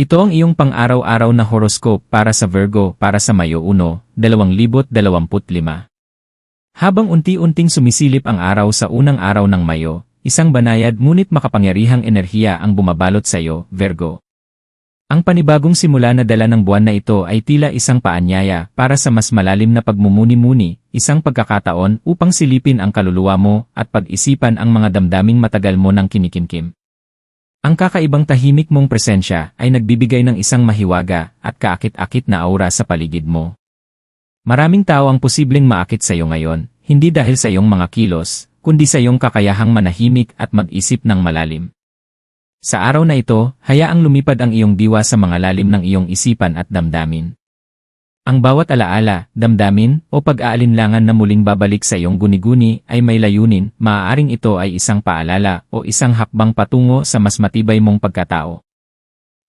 Ito ang iyong pang-araw-araw na horoscope para sa Virgo para sa Mayo 1, 2025. Habang unti-unting sumisilip ang araw sa unang araw ng Mayo, isang banayad ngunit makapangyarihang enerhiya ang bumabalot sa iyo, Virgo. Ang panibagong simula na dala ng buwan na ito ay tila isang paanyaya para sa mas malalim na pagmumuni-muni, isang pagkakataon upang silipin ang kaluluwa mo at pag-isipan ang mga damdaming matagal mo nang kinikimkim. Ang kakaibang tahimik mong presensya ay nagbibigay ng isang mahiwaga at kaakit-akit na aura sa paligid mo. Maraming tao ang posibleng maakit sa iyo ngayon, hindi dahil sa iyong mga kilos, kundi sa iyong kakayahang manahimik at mag-isip ng malalim. Sa araw na ito, hayaang lumipad ang iyong diwa sa mga lalim ng iyong isipan at damdamin. Ang bawat alaala, damdamin, o pag-aalinlangan na muling babalik sa iyong guni-guni ay may layunin, maaaring ito ay isang paalala o isang hakbang patungo sa mas matibay mong pagkatao.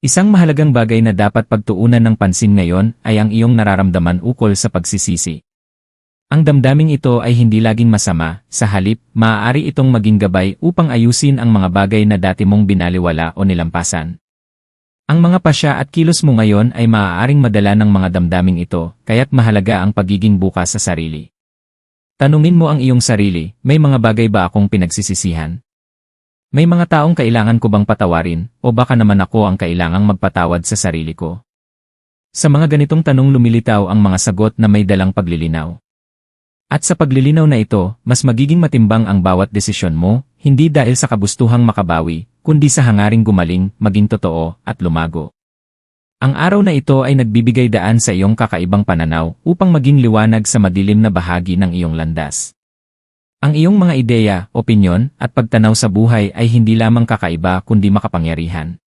Isang mahalagang bagay na dapat pagtuunan ng pansin ngayon ay ang iyong nararamdaman ukol sa pagsisisi. Ang damdaming ito ay hindi laging masama, sa halip, maaari itong maging gabay upang ayusin ang mga bagay na dati mong binaliwala o nilampasan. Ang mga pasya at kilos mo ngayon ay maaaring madala ng mga damdaming ito, kaya't mahalaga ang pagiging bukas sa sarili. Tanungin mo ang iyong sarili, may mga bagay ba akong pinagsisisihan? May mga taong kailangan ko bang patawarin, o baka naman ako ang kailangang magpatawad sa sarili ko? Sa mga ganitong tanong lumilitaw ang mga sagot na may dalang paglilinaw. At sa paglilinaw na ito, mas magiging matimbang ang bawat desisyon mo, hindi dahil sa kabustuhang makabawi, kundi sa hangaring gumaling, maging totoo, at lumago. Ang araw na ito ay nagbibigay daan sa iyong kakaibang pananaw upang maging liwanag sa madilim na bahagi ng iyong landas. Ang iyong mga ideya, opinyon, at pagtanaw sa buhay ay hindi lamang kakaiba kundi makapangyarihan.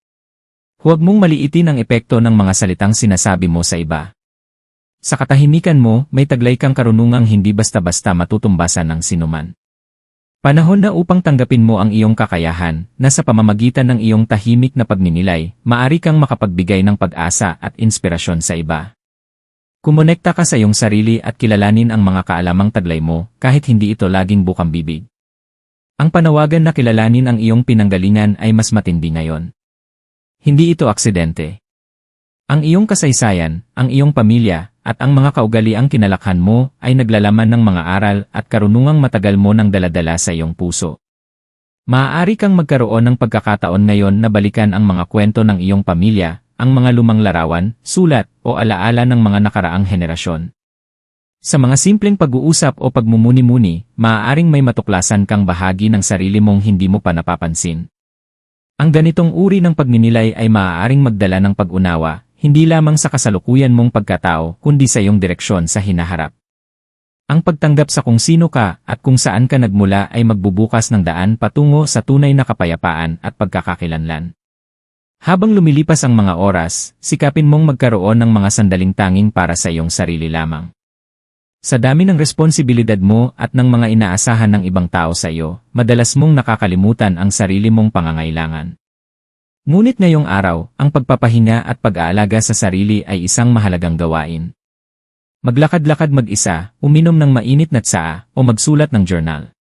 Huwag mong maliitin ang epekto ng mga salitang sinasabi mo sa iba. Sa katahimikan mo, may taglay kang karunungang hindi basta-basta matutumbasan ng sinuman. Panahon na upang tanggapin mo ang iyong kakayahan, na sa pamamagitan ng iyong tahimik na pagninilay, maari kang makapagbigay ng pag-asa at inspirasyon sa iba. Kumonekta ka sa iyong sarili at kilalanin ang mga kaalamang taglay mo, kahit hindi ito laging bukang bibig. Ang panawagan na kilalanin ang iyong pinanggalingan ay mas matindi ngayon. Hindi ito aksidente. Ang iyong kasaysayan, ang iyong pamilya, at ang mga kaugaliang kinalakhan mo ay naglalaman ng mga aral at karunungang matagal mo ng daladala sa iyong puso. Maaari kang magkaroon ng pagkakataon ngayon na balikan ang mga kwento ng iyong pamilya, ang mga lumang larawan, sulat, o alaala ng mga nakaraang henerasyon. Sa mga simpleng pag-uusap o pagmumuni-muni, maaaring may matuklasan kang bahagi ng sarili mong hindi mo pa napapansin. Ang ganitong uri ng pagninilay ay maaaring magdala ng pag-unawa, hindi lamang sa kasalukuyan mong pagkatao kundi sa iyong direksyon sa hinaharap. Ang pagtanggap sa kung sino ka at kung saan ka nagmula ay magbubukas ng daan patungo sa tunay na kapayapaan at pagkakakilanlan. Habang lumilipas ang mga oras, sikapin mong magkaroon ng mga sandaling tanging para sa iyong sarili lamang. Sa dami ng responsibilidad mo at ng mga inaasahan ng ibang tao sa iyo, madalas mong nakakalimutan ang sarili mong pangangailangan. Ngunit ngayong araw, ang pagpapahinga at pag-aalaga sa sarili ay isang mahalagang gawain. Maglakad-lakad mag-isa, uminom ng mainit na tsaa, o magsulat ng journal.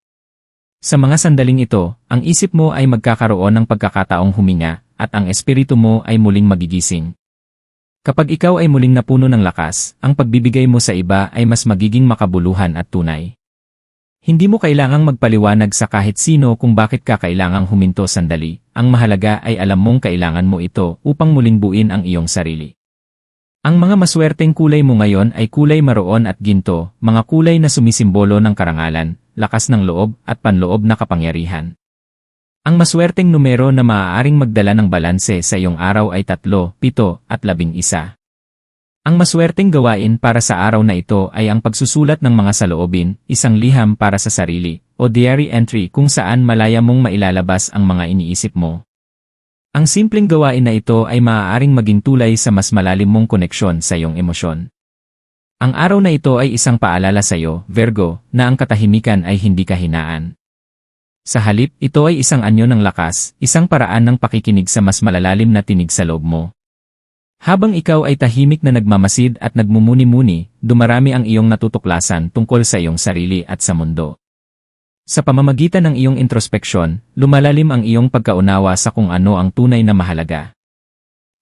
Sa mga sandaling ito, ang isip mo ay magkakaroon ng pagkakataong huminga, at ang espiritu mo ay muling magigising. Kapag ikaw ay muling napuno ng lakas, ang pagbibigay mo sa iba ay mas magiging makabuluhan at tunay. Hindi mo kailangang magpaliwanag sa kahit sino kung bakit ka kailangang huminto sandali. Ang mahalaga ay alam mong kailangan mo ito upang muling buin ang iyong sarili. Ang mga maswerteng kulay mo ngayon ay kulay maroon at ginto, mga kulay na sumisimbolo ng karangalan, lakas ng loob at panloob na kapangyarihan. Ang maswerteng numero na maaaring magdala ng balanse sa iyong araw ay 3, 7 at 11. Ang maswerteng gawain para sa araw na ito ay ang pagsusulat ng mga saloobin, isang liham para sa sarili, o diary entry kung saan malaya mong mailalabas ang mga iniisip mo. Ang simpleng gawain na ito ay maaaring maging tulay sa mas malalim mong koneksyon sa iyong emosyon. Ang araw na ito ay isang paalala sa iyo, Virgo, na ang katahimikan ay hindi kahinaan. Sa halip, ito ay isang anyo ng lakas, isang paraan ng pakikinig sa mas malalalim na tinig sa loob mo. Habang ikaw ay tahimik na nagmamasid at nagmumuni-muni, dumarami ang iyong natutuklasan tungkol sa iyong sarili at sa mundo. Sa pamamagitan ng iyong introspeksyon, lumalalim ang iyong pagkaunawa sa kung ano ang tunay na mahalaga.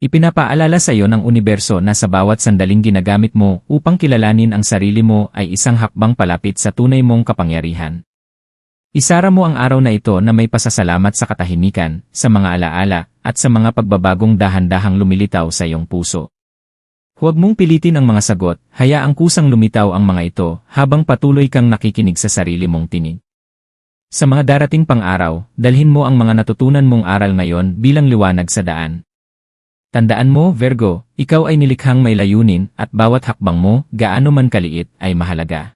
Ipinapaalala sa iyo ng universo na sa bawat sandaling ginagamit mo upang kilalanin ang sarili mo ay isang hakbang palapit sa tunay mong kapangyarihan. Isara mo ang araw na ito na may pasasalamat sa katahimikan, sa mga alaala, at sa mga pagbabagong dahan-dahang lumilitaw sa iyong puso. Huwag mong pilitin ang mga sagot, hayaang kusang lumitaw ang mga ito habang patuloy kang nakikinig sa sarili mong tinig. Sa mga darating pang-araw, dalhin mo ang mga natutunan mong aral ngayon bilang liwanag sa daan. Tandaan mo, Virgo, ikaw ay nilikhang may layunin at bawat hakbang mo, gaano man kaliit, ay mahalaga.